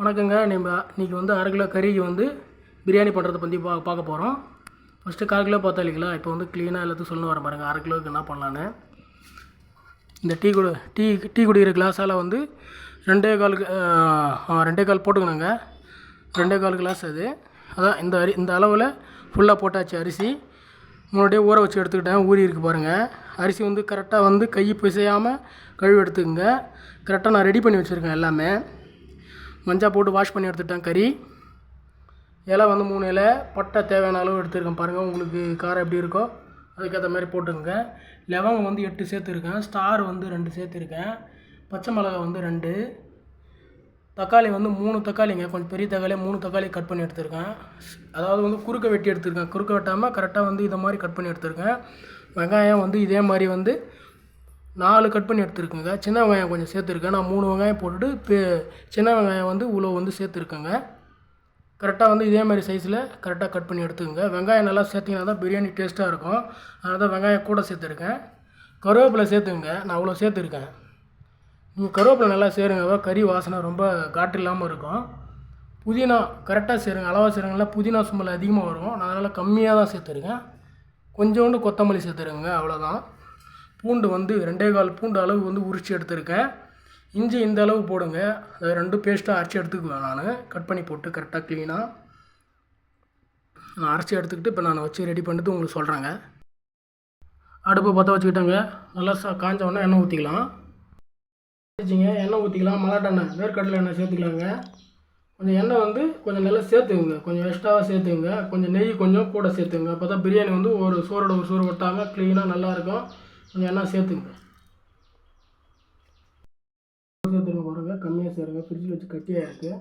வணக்கங்க. நம்ம இன்றைக்கி வந்து அரை கிலோ கறிக்கு வந்து பிரியாணி பண்ணுறதை பற்றி பா பார்க்க போகிறோம் ஃபஸ்ட்டு கால் கிலோ பார்த்தா இல்லைங்களா? இப்போ வந்து க்ளீனாக எல்லாத்தையும் சொல்லணும் வரேன் பாருங்கள் அரை கிலோவுக்கு என்ன பண்ணலான்னு இந்த டீ குடி டீ டீ குடிக்கிற கிளாஸால் வந்து ரெண்டே கால் ரெண்டே கால் போட்டுக்கணுங்க. ரெண்டே கால் கிளாஸ் அது. அதான் இந்த அரி இந்த அளவில் ஃபுல்லாக போட்டாச்சு அரிசி. முன்னாடியே ஊற வச்சு எடுத்துக்கிட்டேன். ஊறி இருக்கு பாருங்கள் அரிசி வந்து கரெக்டாக வந்து கை பிசையாமல் கழுவி எடுத்துக்கங்க. கரெக்டாக நான் ரெடி பண்ணி வச்சுருக்கேன் எல்லாமே. மஞ்சள் போட்டு வாஷ் பண்ணி எடுத்துட்டேன் கறி. இலை வந்து மூணு இலை பட்டை தேவையான அளவு எடுத்துருக்கேன் பாருங்கள் உங்களுக்கு காரம் எப்படி இருக்கோ அதுக்கேற்ற மாதிரி போட்டுக்கோங்க. லவங்கம் வந்து எட்டு சேர்த்துருக்கேன் ஸ்டார் வந்து ரெண்டு சேர்த்துருக்கேன் பச்சை மிளகா வந்து ரெண்டு தக்காளி வந்து மூணு தக்காளிங்க கொஞ்சம் பெரிய தக்காளி மூணு தக்காளி கட் பண்ணி எடுத்திருக்கேன். அதாவது வந்து குறுக்க வெட்டி எடுத்திருக்கேன் குறுக்க வெட்டாமல் கரெக்டாக வந்து இதை மாதிரி கட் பண்ணி எடுத்திருக்கேன். வெங்காயம் வந்து இதே மாதிரி வந்து நாலு கட் பண்ணி எடுத்துருக்கேங்க. சின்ன வெங்காயம் கொஞ்சம் சேர்த்துருக்கேன். நான் மூணு வெங்காயம் போட்டுட்டு பே சின்ன வெங்காயம் வந்து இவ்வளோ வந்து சேர்த்துருக்கேங்க. கரெக்டாக வந்து இதே மாதிரி சைஸில் கரெக்டாக கட் பண்ணி எடுத்துக்கோங்க. வெங்காயம் நல்லா சேர்த்திங்கன்னா தான் பிரியாணி டேஸ்ட்டாக இருக்கும். அதனால் தான் வெங்காயம் கூட சேர்த்துருக்கேன். கருவேப்பிலை சேர்த்துங்க நான் அவ்வளோ சேர்த்துருக்கேன். நீங்கள் கருவேப்பிலை நல்லா சேருங்க. கறி வாசனை ரொம்ப காற்று இல்லாமல் இருக்கும். புதினா கரெக்டாக சேருங்க. அளவாக சேருங்கன்னா புதினா சும்மல் அதிகமாக வரும். நான் அதனால் கம்மியாக தான் சேர்த்துருக்கேன். கொஞ்சோண்டு கொத்தமல்லி சேர்த்துருங்க அவ்வளோதான் பூண்டு வந்து ரெண்டே கால் பூண்டு அளவு வந்து உரித்து எடுத்திருக்கேன். இஞ்சி இந்த அளவு போடுங்க. அதை ரெண்டும் பேஸ்ட்டாக அரைச்சி எடுத்துக்குவேன் நான். கட் பண்ணி போட்டு கரெக்டாக க்ளீனாக நான் அரைச்சி எடுத்துக்கிட்டு இப்போ நான் வச்சு ரெடி பண்ணிட்டு உங்களுக்கு சொல்கிறேங்க அடுப்பு பற்ற வச்சுக்கிட்டேங்க. நல்லா சா காஞ்ச உடனே எண்ணெய் ஊற்றிக்கலாம் வச்சுங்க. எண்ணெய் ஊற்றிக்கலாம் மலாட்டெண்ணெய் வேர்க்கடலை எண்ணெய் சேர்த்துக்கலாங்க. கொஞ்சம் எண்ணெய் வந்து கொஞ்சம் நல்லா சேர்த்துக்குங்க. கொஞ்சம் எக்ஸ்ட்ராவாக சேர்த்துக்குங்க. கொஞ்சம் நெய் கொஞ்சம் கூட சேர்த்துங்க அப்போ தான் பிரியாணி வந்து ஒரு சோறோட ஒரு சோறு ஒட்டாமல் க்ளீனாக நல்லாயிருக்கும் கொஞ்சம் எண்ணெய் சேர்த்துங்க. சேர்த்துங்க பாருங்கள் கம்மியாக சேருங்க. ஃப்ரிட்ஜில் வச்சு கட்டியாக இருக்குது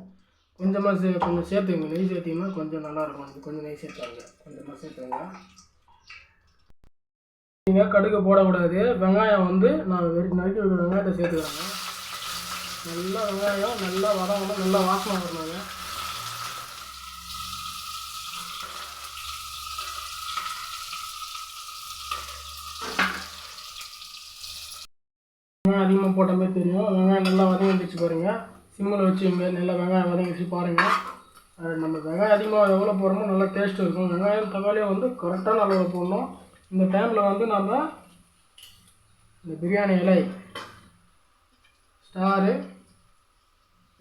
கொஞ்சமாக சே கொஞ்சம் சேர்த்துங்க. நெய் சேர்த்திங்கன்னா கொஞ்சம் நல்லாயிருக்கும் கொஞ்சம் நெய் சேர்த்தாங்க. கொஞ்சமாக சேர்த்துங்க. நீங்கள் கடுகு போடக்கூடாது. வெங்காயம் வந்து நான் வெறி நறுக்கி வைக்கிற வெங்காயத்தை சேர்த்துக்கிறேங்க. நல்லா வெங்காயம் நல்லா வதங்கணும் நல்லா வாசனை வரணுங்க. அதிகமாக போட்ட மாதிரி தெரியும். வெங்காயம் நல்லா வதங்கி பாருங்கள் சிம்மில் வச்சு நல்லா வெங்காயம் வதங்கிச்சு பாருங்கள் நம்ம வெங்காயம் அதிகமாக எவ்வளோ போடுறோமோ நல்லா டேஸ்ட் இருக்கும். வெங்காயம் தக்காளியும் வந்து கரெக்டான அளவில் போடணும். இந்த டைமில் வந்து நம்ம இந்த பிரியாணி இலை ஸ்டாரு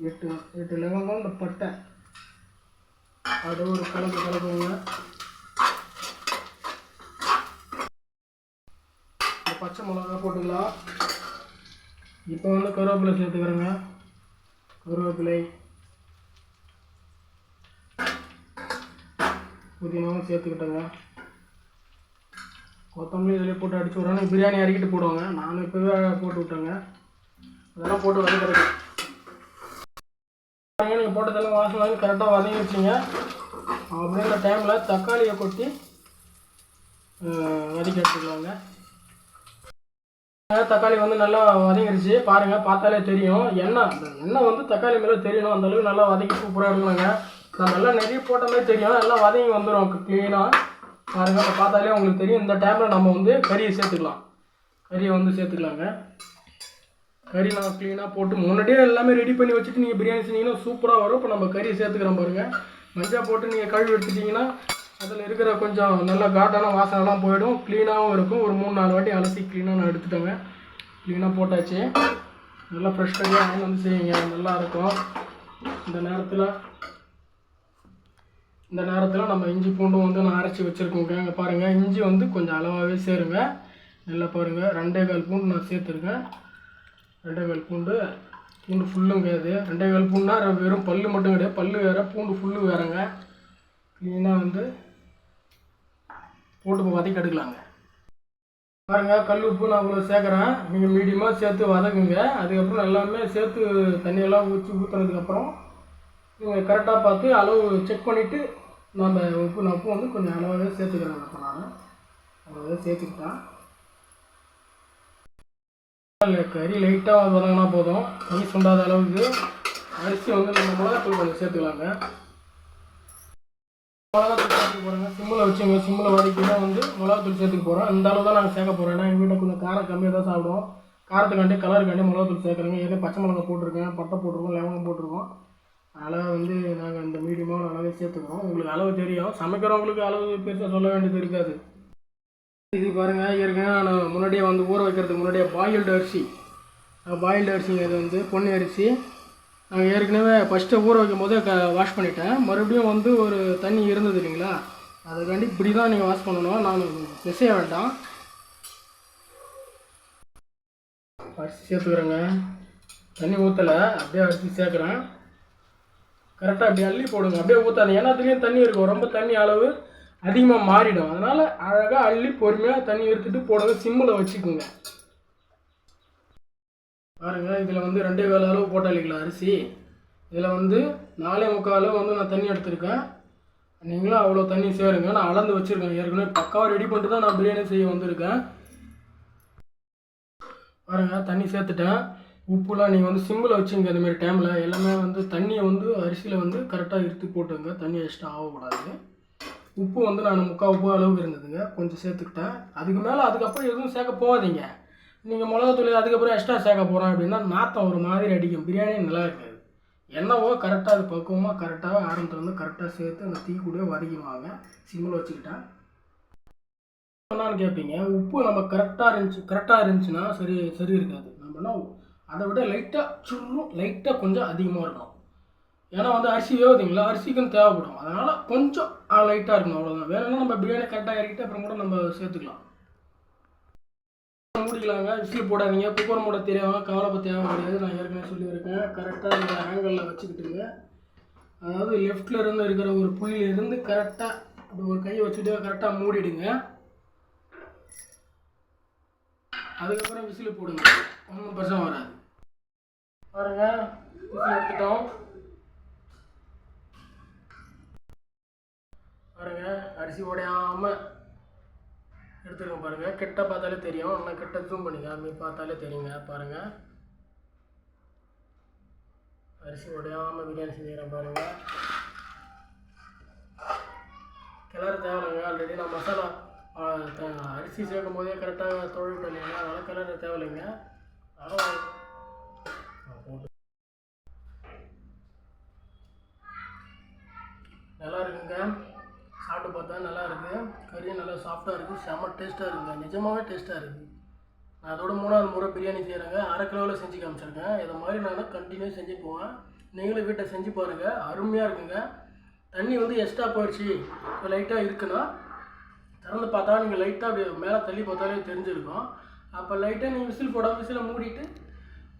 எட்டு எட்டு லவங்கம் இந்த பட்டை. அது ஒரு கலக்கு கலக்குங்க பச்சை மிளகா போட்டுக்கலாம். இப்போ வந்து கருவேப்பிலை சேர்த்துக்கிறேங்க கருவேப்பிலை. புதினாவும் சேர்த்துக்கிட்டேங்க. கொத்தமல்லி இதில் போட்டு அடிச்சு விட்றாங்க பிரியாணி அறிக்கிட்டு போடுவாங்க. நானும் இப்போவே போட்டு விட்டேங்க. அதெல்லாம் போட்டு வதக்கிறது நீங்கள் போட்டதெல்லாம் வாசனை வாங்கி கரெக்டாக வதங்கி வச்சிங்க அப்படின்ற டைமில் தக்காளியை கொட்டி வதக்கி எடுத்துக்கலாங்க. தக்காளி வந்து நல்லா வதங்கிருச்சு. பாருங்கள் பார்த்தாலே தெரியும். எண்ணெய் அந்த எண்ணெய் வந்து தக்காளி மேலே தெரியணும். அந்த அளவுக்கு நல்லா வதக்கி சூப்பராக இருக்கணுங்க நான் நல்லா நிறைய போட்ட மாதிரி தெரியும். நல்லா வதங்கி வந்துடும் க்ளீனாக பாருங்கள் இப்போ பார்த்தாலே உங்களுக்கு தெரியும். இந்த டைமில் நம்ம வந்து கறியை சேர்த்துக்கலாம். கறியை வந்து சேர்த்துக்கலாங்க. கறி நம்ம க்ளீனாக போட்டு முன்னாடியே எல்லாமே ரெடி பண்ணி வச்சுட்டு நீங்கள் பிரியாணி செஞ்சீங்கன்னா சூப்பராக வரும். இப்போ நம்ம கறியை சேர்த்துக்கிறோம் பாருங்கள் மஞ்சள் போட்டு நீங்கள் கழுவி எடுத்துட்டிங்கன்னா அதில் இருக்கிற கொஞ்சம் நல்ல காட்டான வாசனைலாம் போயிடும். க்ளீனாகவும் இருக்கும். ஒரு மூணு நாலு வாட்டி அலசி க்ளீனாக நான் எடுத்துட்டேங்க. க்ளீனாக போட்டாச்சு. நல்லா ஃப்ரெஷ் பண்ணியாக வாங்கி வந்து செய்யுங்க. நல்லா இருக்கும். இந்த நேரத்தில் இந்த நேரத்தில் நம்ம இஞ்சி பூண்டும் வந்து நான் அரைச்சி வச்சுருக்கோங்க. இங்கே பாருங்கள் இஞ்சி வந்து கொஞ்சம் அளவாகவே சேருங்க. நல்லா பாருங்கள் ரெண்டே கால் பூண்டு நான் சேர்த்துருக்கேன். ரெண்டே கால் பூண்டு. பூண்டு ஃபுல்லும் கிடையாது ரெண்டே கால் பூண்டுனா வெறும் பல் மட்டும் கிடையாது. பல் வேறு பூண்டு ஃபுல்லு வேறுங்க. க்ளீனாக வந்து போட்டு இப்போ வதக்கி எடுக்கலாங்க. பாருங்கள் கல் உப்பு நான் இவ்வளோ சேர்க்குறேன். நீங்கள் மீடியமாக சேர்த்து வதக்குங்க. அதுக்கப்புறம் எல்லாமே சேர்த்து தண்ணியெல்லாம் ஊற்றி ஊற்றுனதுக்கப்புறம் நீங்கள் கரெக்டாக பார்த்து அளவு செக் பண்ணிவிட்டு நம்ம உப்பு நான் உப்பு வந்து கொஞ்சம் அளவாகவே சேர்த்துக்கிறேன் இப்போ நான். அளவாகவே சேர்த்துக்கிட்டேன் இல்லை கறி லைட்டாக வதங்கினா போதும். கறி சுண்டாத அளவுக்கு அரிசி வந்து நம்ம மிளகாத்தூள் கொஞ்சம் சேர்த்துக்கலாங்க. மிளகாத்தூள் சேர்த்துக்க போகிறேங்க சிம்மில் வச்சுங்க சிம்மில் வதக்கினா வந்து மிளகாத்தூள் சேர்த்துக்க போகிறோம் இந்த அளவு தான் நாங்கள் சேர்க்க போகிறோம் ஏன்னா எங்கள் வீட்டில் கொஞ்சம் காரம் கம்மியாக தான் சாப்பிடுவோம். காரத்துக்காண்டி கலருக்காண்டி மிளகாத்தூள் சேர்க்குறேங்க. ஏதோ பச்சை மிளகா போட்டிருக்கேன். பட்டை போட்டிருக்கோம் லவங்கம் போட்டிருக்கோம். அதனால் வந்து நாங்கள் இந்த மீடியமாக அளவே சேர்த்துக்கிறோம். உங்களுக்கு அளவு தெரியும். சமைக்கிறவங்களுக்கு அளவு பெருசாக சொல்ல வேண்டியது இருக்காது. இது பாருங்கள் ஏற்கனவே நான் முன்னாடியே வந்து ஊற வைக்கிறதுக்கு முன்னாடியே பாயில்டு அரிசி. பாயில்டு அரிசிங்கிறது வந்து பொன்னி அரிசி ஏற்கனவே ஃபஸ்ட்டு ஊற வைக்கும் போதே க வாஷ் பண்ணிட்டேன். மறுபடியும் வந்து ஒரு தண்ணி இருந்தது இல்லைங்களா? அதுக்காண்டி இப்படி தான் நீங்கள் வாஷ் பண்ணணும். நான் பிசைய வேண்டாம். அரிசி சேர்த்துக்கிறேங்க. தண்ணி ஊற்றலை அப்படியே அரிசி சேர்க்குறேன். கரெக்டாக அப்படி அள்ளி போடுங்க. அப்படியே ஊற்றாது ஏன்னா அதுலேயும் தண்ணி இருக்கும். ரொம்ப தண்ணி அளவு அதிகமாக மாறிடும். அதனால் அழகாக அள்ளி பொறுமையாக தண்ணி எடுத்துகிட்டு போடுங்க சிம்மில் வச்சுக்கோங்க. பாருங்கள் இதில் வந்து ரெண்டே வேலை அளவு போட்டேன் இல்லைங்களா அரிசி? இதில் வந்து நாலே முக்கால் அளவு வந்து நான் தண்ணி எடுத்திருக்கேன். நீங்களும் அவ்வளோ தண்ணி சேருங்க. நான் அளந்து வச்சுருக்கேன். ஏற்கனவே பக்காவாக ரெடி பண்ணிட்டு தான் நான் பிரியாணி செய்ய வந்திருக்கேன். பாருங்கள் தண்ணி சேர்த்துட்டேன். உப்புலாம் நீங்கள் வந்து சிம்மில் வச்சுங்க இந்த டைமில் எல்லாமே வந்து தண்ணியை வந்து அரிசியில் வந்து கரெக்டாக இருத்து போட்டுங்க. தண்ணி எக்ஸ்ட்ரா ஆகக்கூடாது. உப்பு வந்து நான் முக்கால் உப்பு அளவுக்கு இருந்ததுங்க. கொஞ்சம் சேர்த்துக்கிட்டேன். அதுக்கு மேலே அதுக்கப்புறம் எதுவும் சேர்க்க போகாதீங்க. நீங்கள் மிளகாத்தூள் அதுக்கப்புறம் எக்ஸ்ட்ரா சேர்க்க போகிறோம் அப்படின்னா நாத்தம் ஒரு மாதிரி அடிக்கும். பிரியாணி நல்லா இருக்காது. என்னவோ கரெக்டாக அது பக்குவமாக கரெக்டாக ஆரம்பத்தில் வந்து கரெக்டாக சேர்த்து அந்த தீ கூட வதக்கிடுவாங்க. சிம்மில் வச்சுக்கிட்டேன் என்னன்னு கேட்பீங்க உப்பு நம்ம கரெக்டாக இருந்துச்சு கரெக்டாக இருந்துச்சுன்னா சரி சரி இருக்காது. நம்ம என்ன அதை விட லைட்டாக சுருளும் லைட்டாக கொஞ்சம் அதிகமாக இருக்கணும். ஏன்னா வந்து அரிசி வேவுதிங்களா? அரிசிக்கும் தேவைப்படும். அதனால் கொஞ்சம் லைட்டாக இருக்கணும். அவ்வளோதான் வேணும்னா நம்ம பிரியாணி கரெக்டாக இறக்கிட்டு அப்புறம் கூட நம்ம சேர்த்துக்கலாம். மூடிக்கலாங்க விசில் போடாதீங்க. குக்கர் மூட தெரியாமல் கவலைப்பட தேவை கிடையாது. நான் ஏற்கனவே சொல்லியிருக்கேன். கரெக்டாக இந்த ஆங்கிளில் வச்சுக்கிட்டுங்க. அதாவது லெஃப்டில் இருந்து இருக்கிற ஒரு புள்ளியில இருந்து கரெக்டாக அப்படி ஒரு கையை வச்சுட்டு கரெக்டாக மூடிடுங்க. அதுக்கப்புறம் விசில் போடுங்க. ஒன்றும் பிரச்சனை வராது. பாருங்க. விசில் எடுத்துட்டோம். பாருங்க. அரிசி உடையாமல் எடுத்துருங்க பாருங்கள் கிட்ட பார்த்தாலே தெரியும். ஆனால் கிட்ட ஜூம் பண்ணிக்க அப்படி பார்த்தாலே தெரியுங்க. பாருங்கள் அரிசி உடையாம பிரியாணி செஞ்சுக்கிறேன் பாருங்கள் கிளற தேவையில்லைங்க. ஆல்ரெடி நான் மசாலா அரிசி சேர்க்கும் போதே கரெக்டாக தொழில் பண்ணிங்க அதனால் கிளற தேவையில்லைங்க. அதனால் போட்டு நல்லா இருக்குங்க சாப்பிட்டு பார்த்தா நல்லா இருக்குது கறியும் நல்லா சாஃப்டாக இருக்குது செம்ம டேஸ்ட்டாக இருக்குது நிஜமாவே டேஸ்ட்டாக இருக்குது நான் அதோட மூணாவது முறை பிரியாணி செய்கிறேங்க அரை கிலோவில் செஞ்சு காமிச்சிருக்கேன். இதை மாதிரி நான் கண்டினியூ செஞ்சு போவேன். நீங்களும் வீட்டை செஞ்சு பாருங்கள் அருமையாக இருக்குங்க. தண்ணி வந்து எக்ஸ்ட்ரா போயிடுச்சு. இப்போ லைட்டாக இருக்குன்னா திறந்து பார்த்தா நீங்கள் லைட்டாக அப்படி மேலே தள்ளி பார்த்தாலே தெரிஞ்சிருக்கும். அப்போ லைட்டாக நீங்கள் விசில் போடாமல் விசிலை மூடிட்டு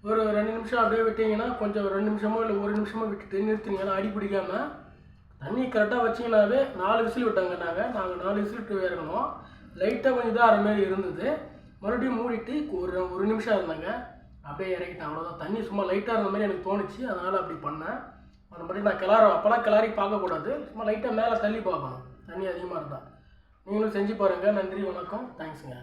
ஒரு ரெண்டு நிமிஷம் அப்படியே விட்டீங்கன்னா கொஞ்சம் ரெண்டு நிமிஷமோ இல்லை ஒரு நிமிஷமோ விட்டுட்டு நிறுத்தினீங்கன்னா அடி பிடிக்காமல் தண்ணி கரெக்டாக வச்சிங்கனாவே நாலு விசில் விட்டாங்க நாங்கள் நாங்கள் நாலு விசில் விட்டு இறங்கணும் லைட்டாக கொஞ்சம் இதாக ஆகிற மாதிரி இருந்தது. மறுபடியும் மூடிட்டு ஒரு ஒரு நிமிஷம் இருந்தாங்க. அப்படியே இறக்கிட்டேன் அவ்வளோதான் தண்ணி சும்மா லைட்டாக இருந்த மாதிரி எனக்கு தோணுச்சு. அதனால் அப்படி பண்ணேன். மறுபடியும் நான் கிளார அப்போலாம் கிளாரி பார்க்கக்கூடாது சும்மா லைட்டாக மேலே தள்ளி பார்க்கணும். தண்ணி அதிகமாக இருந்தால் நீங்களும் செஞ்சு பாருங்கள் நன்றி வணக்கம். தேங்க்ஸுங்க